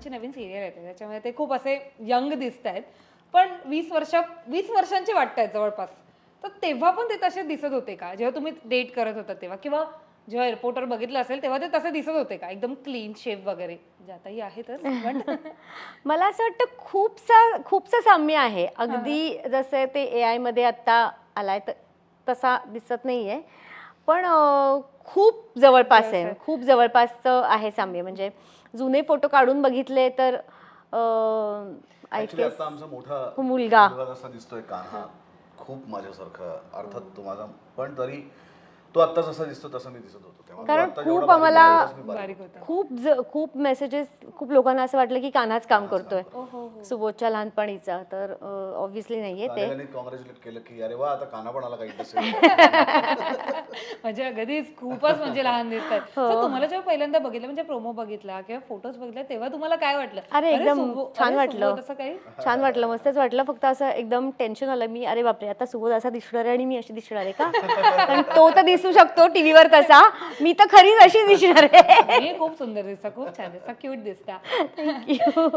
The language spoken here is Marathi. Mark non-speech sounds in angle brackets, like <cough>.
त्यांची नवीन सिरियल येते त्याच्यामुळे ते खूप असे यंग दिसत आहेत. पण वीस वर्ष वीस वर्षांचे वाटत आहेत जवळपास. तर तेव्हा पण ते तसे दिसत होते का? जेव्हा तुम्ही डेट करत होता तेव्हा किंवा जेव्हा एअरपोर्टवर बघितलं असेल तेव्हा ते तसे दिसत होते का? एकदम क्लीन शेप वगैरे. जे आताही आहेतच <laughs> मला असं वाटतं खूपसा खूपसं साम्य आहे. अगदी जसे ते ए आयमध्ये आत्ता आलाय तसा दिसत नाहीये. पण खूप जवळपास आहे जवळपास. खूप जवळपासचं आहे साम्य म्हणजे जुने फोटो काढून बघितले तर मोठा मुलगा. दिसतोय कान्हा खूप माझ्यासारखा अर्थात तो माझा पण तरी तो आता जसा दिसतो तसा मी दिसत होतो तेव्हा. तो कारण आता खूप बारीक आम्हाला- आहे, तेवढाच मी बारीक बारीक होतो. होता. खूप ज- खूप मेसेजेस खूप लोकांना असं वाटलं की कान्हाच काम करतोय. हो. सुबोधच्या लहानपणीचा तर ऑब्व्हियसली नाहीये ते. कॉंग्रॅच्युलेट केलं की अरे वा आता काना पण आला काही <laughs> म्हणजे अगदीच खूपच म्हणजे लहान दिसतात. हो. So तुम्हाला जेव्हा पहिल्यांदा बघितलं म्हणजे प्रोमो बघितला किंवा फोटोज बघितले तेव्हा तुम्हाला काय वाटलं? अरे एकदम सुबो- छान अरे वाटलं. सुबोध असं काही? छान वाटलं मस्तच वाटलं. फक्त असं एकदम टेन्शन आलं मी अरे बापरे आता सुबोध असा दिसणार आहे आणि मी अशी दिसणार आहे का? <laughs> कारण तो तर दिसू शकतो टीव्हीवर तसा मी तर खरीच अशी दिसणार आहे. खूप सुंदर दिसता खूप छान दिसता क्यूट दिसता. थँक्यू